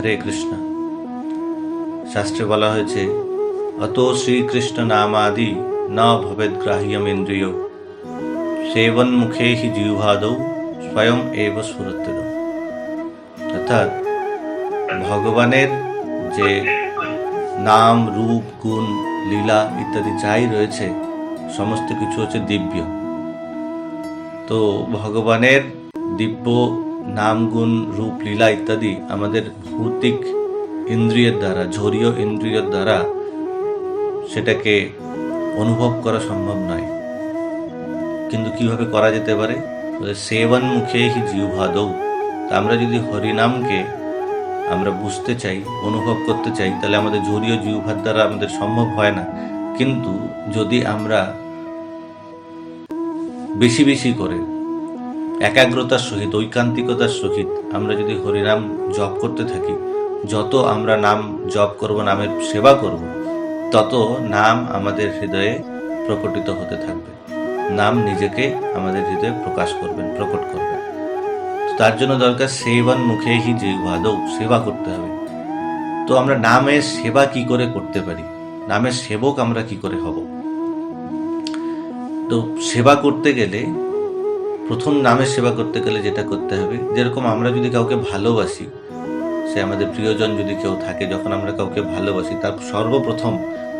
হরে কৃষ্ণ। শাস্ত্রে বলা হয়েছে, অত শ্রীকৃষ্ণ নামাদি ন ভবেদ গ্রাহ্যম ইন্দ্রিয়। সেবন মুখে হি জিহ্বাদৌ স্বয়ং এব স্ফুরত্তেদ অর্থাৎ, ভগবানের যে নাম, রূপ, গুণ, লীলা ইত্যাদি যাই রয়েছে, সমস্ত কিছু হচ্ছে দিব্য। তো ভগবানের দিব্য নাম গুণ রূপ, লীলা ইত্যাদি আমাদের ভৌতিক ইন্দ্রিয়ের দ্বারা ঝরীয় ইন্দ্রিয়ের দ্বারা সেটাকে অনুভব করা সম্ভব নয়। কিন্তু কীভাবে করা যেতে পারে? সেবন মুখে হি তা আমরা যদি হরিনামকে আমরা বুঝতে চাই, অনুভব করতে চাই, তাহলে আমাদের জলীয় জিহ্বার দ্বারা আমাদের সম্ভব হয় না। কিন্তু যদি আমরা বেশি বেশি করে একাগ্রতার সহিত, ঐকান্তিকতার সহিত আমরা যদি হরিনাম জপ করতে থাকি, যত আমরা নাম জপ করব, নামের সেবা করব, তত নাম আমাদের হৃদয়ে প্রকটিত হতে থাকবে। নাম নিজেকে আমাদের হৃদয়ে প্রকাশ করবেন, প্রকট করবেন। তার জন্য দরকার সেবন হি জিহ্বাদৌ সেবা করতে হবে। তো আমরা নামের সেবা কি করে করতে পারি? নামের সেবক আমরা কি করে হব? তো সেবা করতে গেলে প্রথম নামের সেবা করতে গেলে যেটা করতে হবে, যেরকম আমরা যদি কাউকে ভালোবাসি, সে আমাদের প্রিয়জন যদি কেউ থাকে, যখন আমরা কাউকে ভালোবাসি, তার সর্বপ্রথম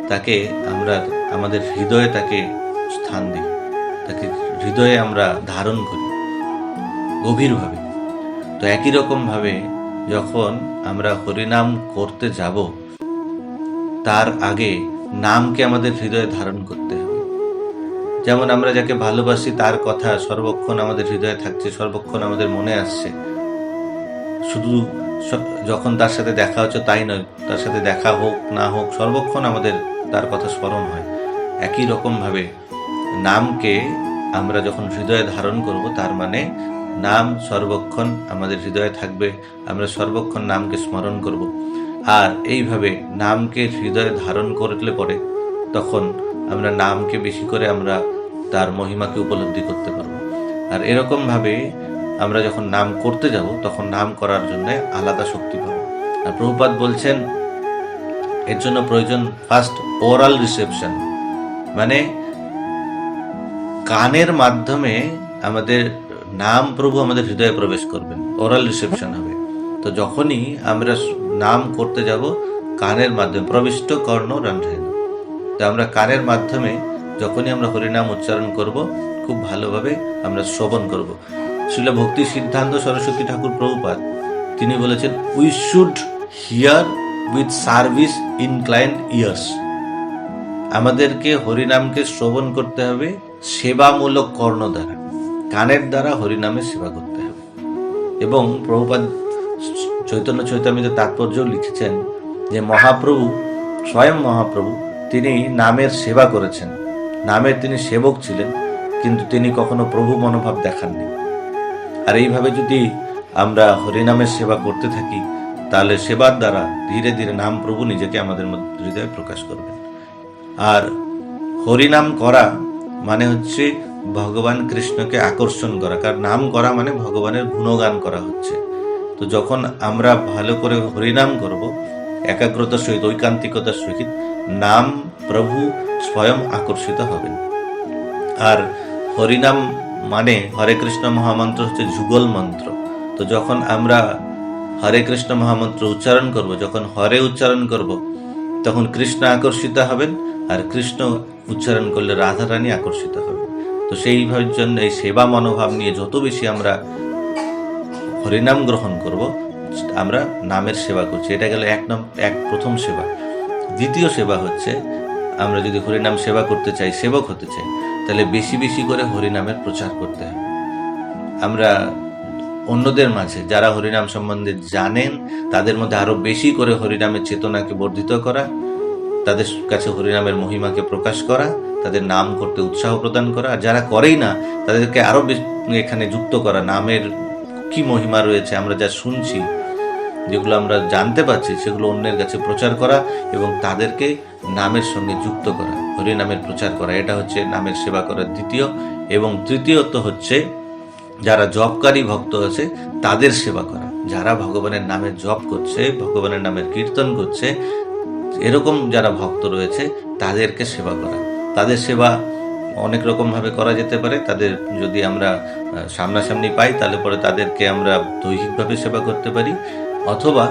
তাকে আমরা, আমাদের হৃদয়ে তাকে স্থান দিই। তাকে হৃদয়ে আমরা ধারণ করি, গভীরভাবে। তো একই রকমভাবে যখন আমরা হরিনাম করতে যাব, তার আগে নামকে আমাদের হৃদয়ে ধারণ করতে যেমন আমরা যাকে ভালোবাসি, তার কথা সর্বক্ষণ আমাদের হৃদয়ে থাকছে, সর্বক্ষণ আমাদের মনে আসছে। শুধু যখন তার সাথে দেখা হচ্ছে তাই নয়, তার সাথে দেখা হোক, না হোক, সর্বক্ষণ আমাদের তার কথা স্মরণ হয়। একই রকমভাবে নামকে আমরা যখন হৃদয়ে ধারণ করব, তার মানে নাম সর্বক্ষণ আমাদের হৃদয়ে থাকবে, আমরা সর্বক্ষণ নামকে স্মরণ করব। আর এইভাবে নামকে হৃদয়ে ধারণ করলে পরে তখন আমরা নামকে বেশি করে আমরা তার মহিমাকে উপলব্ধি করতে পারব। আর এরকমভাবে আমরা যখন নাম করতে যাব, তখন নাম করার জন্য আলাদা শক্তি পাবো। আর প্রভুপাত বলছেন, এর জন্য প্রয়োজন ফার্স্ট ওরাল রিসেপশন মানে কানের মাধ্যমে আমাদের নাম প্রভু আমাদের হৃদয়ে প্রবেশ করবেন। ওরাল রিসেপশন হবে। তো যখনই আমরা নাম করতে যাব, কানের মাধ্যমে প্রবিষ্ট কর্ণ রন্ধ্রেন তো আমরা কানের মাধ্যমে যখনই আমরা হরিনাম উচ্চারণ করব, খুব ভালোভাবে আমরা শ্রবণ করব। শিল ভক্তি সিদ্ধান্ত সরস্বতী ঠাকুর প্রভুপাত তিনি বলেছেন we should hear with service inclined ears আমাদেরকে হরিনামকে শ্রবণ করতে হবে সেবামূলক কর্ণ দ্বারা। কানের দ্বারা হরিনামের সেবা করতে হবে। এবং প্রভুপাদ চৈতন্য চৈতামিতে তাৎপর্য লিখেছেন যে, মহাপ্রভু, স্বয়ং মহাপ্রভু তিনি নামের সেবা করেছেন। নামের তিনি সেবক ছিলেন, কিন্তু তিনি কখনো প্রভু মনোভাব দেখাননি। আর এইভাবে যদি আমরা হরিনামের সেবা করতে থাকি, তাহলে সেবার দ্বারা ধীরে ধীরে নাম প্রভু নিজেকে আমাদের হৃদয়ে প্রকাশ করবেন আর হরিনাম করা মানে হচ্ছে ভগবান কৃষ্ণকে আকর্ষণ করা, কারণ নাম করা মানে ভগবানের গুণগান করা হচ্ছে। তো যখন আমরা ভালো করে হরিনাম করব একাগ্রতার সহিত, ঐকান্তিকতার সহিত নাম প্রভু স্বয়ং আকর্ষিত হবেন। আর হরিনাম মানে হরে কৃষ্ণ মহামন্ত্র হচ্ছে যুগল মন্ত্র। তো যখন আমরা হরে কৃষ্ণ মহামন্ত্র উচ্চারণ করব, যখন হরে উচ্চারণ করব, তখন কৃষ্ণ আকর্ষিত হবেন আর কৃষ্ণ উচ্চারণ করলে রাধারানী আকর্ষিত হবে তো সেইভাবে জন্য এই সেবা মনোভাব নিয়ে যত বেশি আমরা হরিনাম গ্রহণ করব, আমরা নামের সেবা করছি। এটা গেল এক নাম, এক প্রথম সেবা। দ্বিতীয় সেবা হচ্ছে, আমরা যদি হরিনাম সেবা করতে চাই, সেবক হতে চাই, তাহলে বেশি বেশি করে হরিনামের প্রচার করতে হবে আমরা অন্যদের মাঝে, যারা হরিনাম সম্বন্ধে জানেন, তাদের মধ্যে আরও বেশি করে হরিনামের চেতনাকে বর্ধিত করা, তাদের কাছে হরিনামের মহিমাকে প্রকাশ করা, তাদের নাম করতে উৎসাহ প্রদান করা, আর যারা করেই না, তাদেরকে আরও বেশ- এখানে যুক্ত করা, নামের কি মহিমা রয়েছে, আমরা যা শুনছি যেগুলো আমরা জানতে পারছি, সেগুলো অন্যের কাছে প্রচার করা এবং তাদেরকে নামের সঙ্গে যুক্ত করা, হরিনামের প্রচার করা। এটা হচ্ছে নামের সেবা করার দ্বিতীয় এবং তৃতীয়ত হচ্ছে যারা জবকারী ভক্ত আছে, তাদের সেবা করা। যারা ভগবানের নামে জপ করছে, ভগবানের নামের কীর্তন করছে, এরকম যারা ভক্ত রয়েছে, তাদেরকে সেবা করা। তাদের সেবা অনেক রকমভাবে করা যেতে পারে। তাদের যদি আমরা সামনাসামনি পাই, তাহলে পরে তাদেরকে আমরা দৈহিকভাবে সেবা করতে পারি। অথবা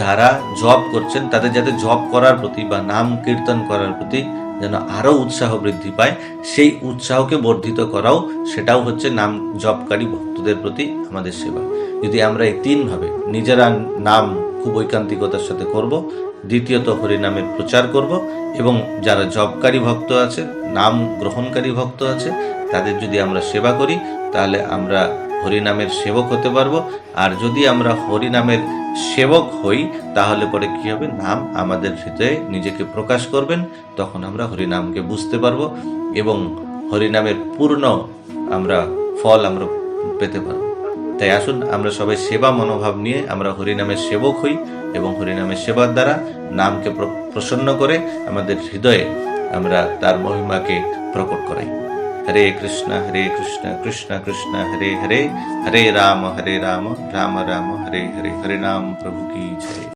যারা জব করছেন, তাদের যাতে জব করার প্রতি বা নাম কীর্তন করার প্রতি যেন আরও উৎসাহ বৃদ্ধি পায়, সেই উৎসাহকে বর্ধিত করাও সেটাও হচ্ছে নাম জপকারী ভক্তদের প্রতি আমাদের সেবা। যদি আমরা এই তিনভাবে নিজেরা নাম খুব ঐকান্তিকতার সাথে করব, দ্বিতীয়ত হরিনামের প্রচার করব এবং যারা জবকারী ভক্ত আছে, নাম গ্রহণকারী ভক্ত আছে, তাদের যদি আমরা সেবা করি, তাহলে আমরা হরিনামের সেবক হতে পারব। আর যদি আমরা হরিনামের সেবক হই, তাহলে পরে কি হবে? নাম আমাদের হৃদয়ে নিজেকে প্রকাশ করবেন, তখন আমরা হরিনামকে বুঝতে পারব এবং হরিনামের পূর্ণ আমরা ফল আমরা পেতে পারব। তাই আসুন, আমরা সবাই সেবা মনোভাব নিয়ে আমরা হরিনামের সেবক হই এবং হরিনামের সেবার দ্বারা নামকে প্রসন্ন করে আমাদের হৃদয়ে আমরা তার মহিমাকে প্রকট করাই। হরে কৃষ্ণ হরে কৃষ্ণ কৃষ্ণ কৃষ্ণ হরে হরে হরে রাম হরে রাম রাম রাম হরে হরে হরে নাম প্রভু কি জয়